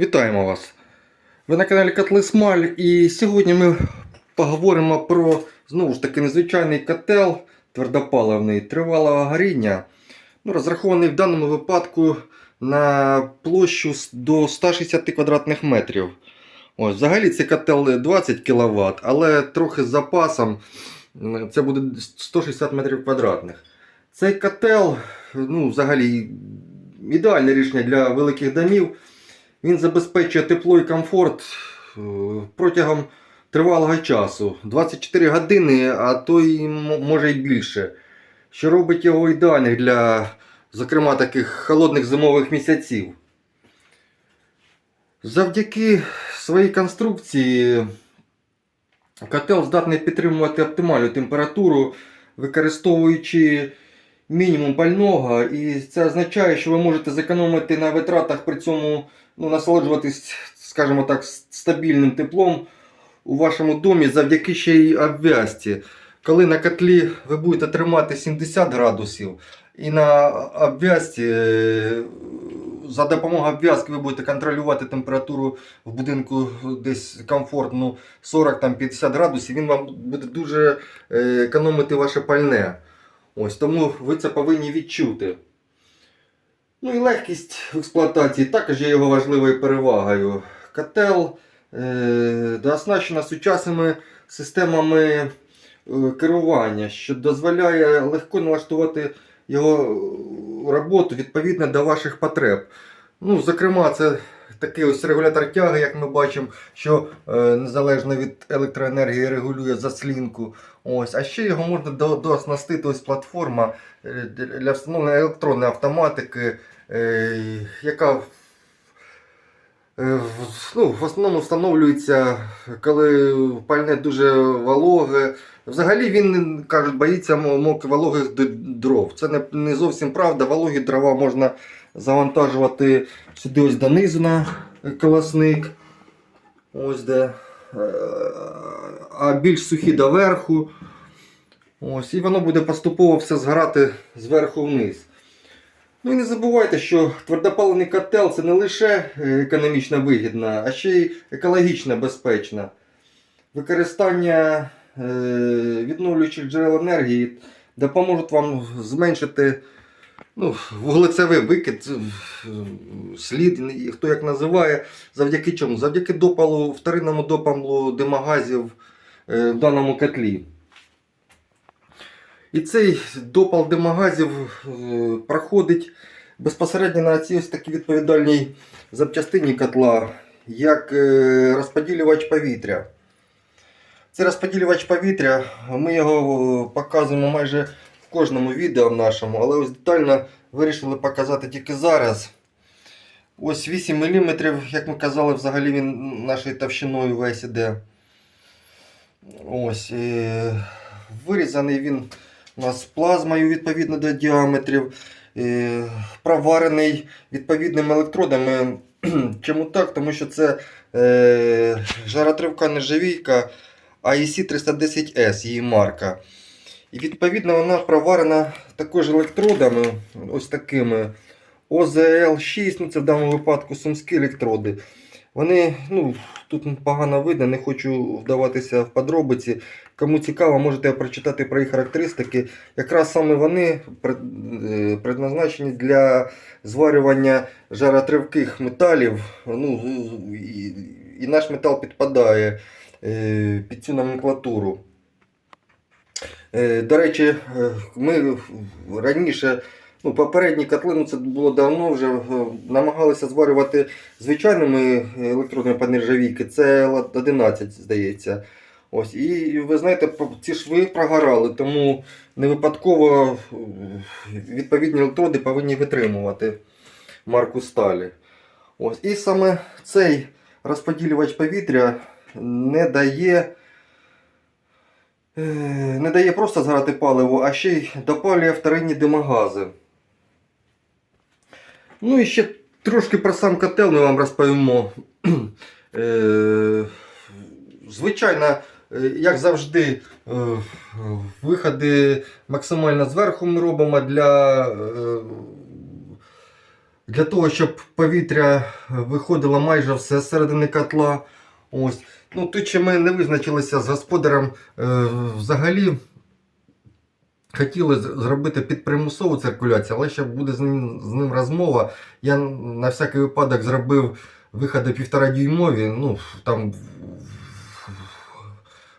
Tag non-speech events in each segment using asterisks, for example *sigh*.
Вітаємо вас! Ви на каналі Котли Смаль і сьогодні ми поговоримо про знову ж таки незвичайний котел твердопаливний тривалого горіння, ну, розрахований в даному випадку на площу до 160 квадратних метрів. Ось, взагалі це котел 20 кВт, але трохи з запасом це буде 160 метрів квадратних. Цей котел, ну, взагалі, ідеальне рішення для великих домів. Він забезпечує тепло і комфорт е, протягом тривалого часу 24 години, а то й може й більше. Що робить його ідеальним для, зокрема, таких холодних зимових місяців. Завдяки своїй конструкції котел здатний підтримувати оптимальну температуру, використовуючи мінімум пального. І це означає, що ви можете зекономити на витратах при цьому ну, насолоджуватись, скажімо так, стабільним теплом у вашому домі завдяки ще й обв'язці. Коли на котлі ви будете тримати 70 градусів, і на обв'язці, е, за допомогою обв'язки ви будете контролювати температуру в будинку десь комфортну 40-50 градусів, він вам буде дуже е, економити ваше пальне. Ось тому ви це повинні відчути. Ну і легкість в експлуатації також є його важливою перевагою. Котел е, дооснащена сучасними системами е, керування, що дозволяє легко налаштувати його е, роботу відповідно до ваших потреб. Ну, зокрема, це такий ось регулятор тяги, як ми бачимо, що е, незалежно від електроенергії регулює заслінку. Ось. А ще його можна до- дооснастити ось платформа е, для встановлення електронної автоматики, е, яка ну, в основному встановлюється, коли пальне дуже вологе. Взагалі він, кажуть, боїться мок вологих дров. Це не, не зовсім правда. Вологі дрова можна завантажувати сюди ось донизу на колосник. Ось де. Е, А більш сухі доверху. Ось, і воно буде поступово все згорати зверху вниз. Ну і не забувайте, що твердопаливний котел це не лише е, економічно вигідно, а ще й екологічно безпечно. Використання е, відновлюючих джерел енергії допоможуть вам зменшити ну, вуглецевий викид, е, слід, хто як називає, завдяки чому? Завдяки допалу, вторинному допалу димогазів е, в даному котлі. І цей допал димогазів е, проходить безпосередньо на цій ось такій відповідальній запчастині котла, як е, розподілювач повітря. Це розподілювач повітря, ми його е, показуємо майже в кожному відео нашому, але ось детально вирішили показати тільки зараз. Ось 8 мм, як ми казали, взагалі він нашою товщиною весь іде. Ось. Вирізаний він у нас плазмою відповідно до діаметрів, е, проварений відповідними електродами. *clears throat* Чому так? Тому що це е, жаротривка нержавійка AEC 310S, її марка. І відповідно вона проварена також електродами, ось такими. OZL6, ну це в даному випадку сумські електроди. Вони, ну, тут погано видно, не хочу вдаватися в подробиці. Кому цікаво, можете прочитати про їх характеристики. Якраз саме вони е, предназначені для зварювання жаротривких металів. Ну, і, і наш метал підпадає е, під цю номенклатуру. Е, До речі, ми раніше, ну, попередні котли, ну це було давно вже, е, намагалися зварювати звичайними електродами по нержавійки. Це Л-11, здається. Ось, і ви знаєте, ці шви прогорали, тому не випадково е, відповідні електроди повинні витримувати марку сталі. Ось, і саме цей розподілювач повітря не дає. е, Не дає просто згорати паливо, а ще й допалює вторинні димогази. Ну і ще трошки про сам котел ми вам розповімо. *clears throat* Е, Звичайно, е, як завжди, е, виходи максимально зверху ми робимо для для того, щоб повітря виходило майже все з середини котла. Ось. Ну, тут ще ми не визначилися з господарем взагалі. Хотіли зробити підпримусову циркуляцію, але ще буде з ним, з ним розмова. Я на всякий випадок зробив виходи півтора дюймові. Ну, там в-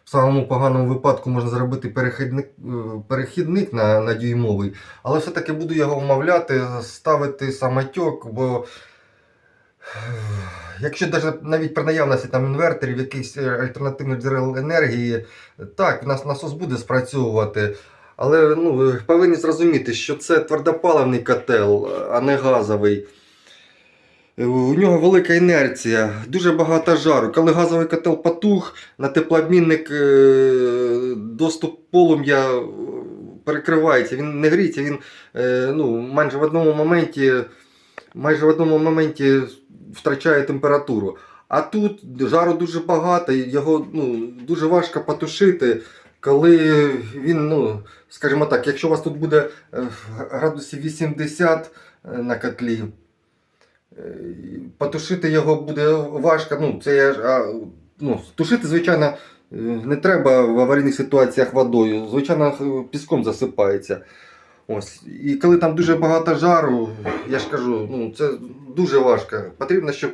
самому поганому випадку можна зробити перехідник, е, перехідник на, на дюймовий. Але все-таки буду його вмовляти, ставити самотьок, бо якщо навіть, при наявності там інверторів, якихось альтернативних джерел енергії, так, у нас насос буде спрацьовувати. Але ну, ви повинні зрозуміти, що це твердопаливний котел, а не газовий. У нього велика інерція, дуже багато жару. Коли газовий котел потух, на теплообмінник е, доступ полум'я перекривається. Він не гріється, він е, ну, майже в одному моменті, майже в одному моменті втрачає температуру. А тут жару дуже багато, його ну, дуже важко потушити, коли він, ну, скажімо так, якщо у вас тут буде е, градусів 80 е, на котлі, е, потушити його буде важко. Ну, це я, ну, тушити, звичайно, не треба в аварійних ситуаціях водою. Звичайно, піском засипається. Ось. І коли там дуже багато жару, я ж кажу, ну, це дуже важко. Потрібно, щоб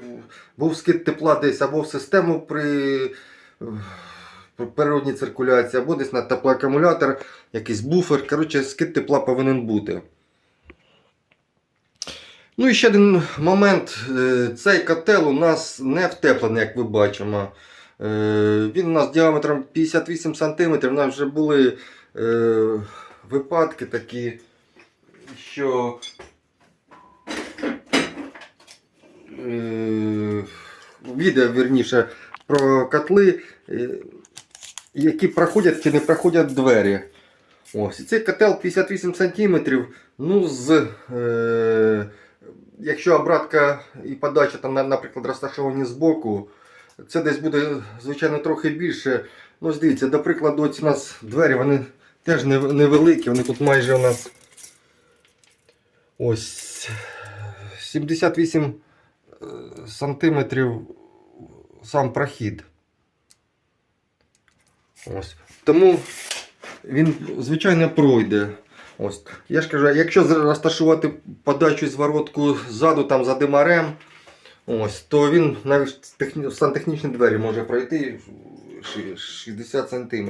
був скид тепла десь або в систему при природній циркуляції, або десь на теплоакумулятор, якийсь буфер. Коротше, скид тепла повинен бути. Ну і ще один момент. Е, Цей котел у нас не втеплений, як ви бачимо. Е, Він у нас діаметром 58 см. У нас вже були е, випадки такі, що відео вірніше про котли, які проходять чи не проходять двері. Ось. І цей котел 58 см. Ну, з, е, якщо обратка і подача, там, на- наприклад, розташовані збоку, це десь буде, звичайно, трохи більше. Ну, дивіться, до прикладу, ось у нас двері, вони теж невеликі, вони тут майже у нас ось 78 е, сантиметрів сам прохід. Ось. Тому він, звичайно, пройде. Ось. Я ж кажу, якщо розташувати подачу зворотку ззаду там за димарем, ось, то він навіть в сантехнічні двері може пройти 60 см.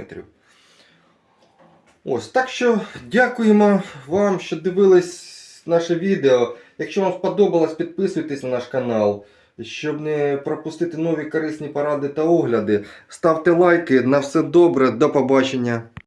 Ось, так що дякуємо вам, що дивились наше відео. Якщо вам сподобалось, підписуйтесь на наш канал. Щоб не пропустити нові корисні поради та огляди, ставте лайки. На все добре, до побачення.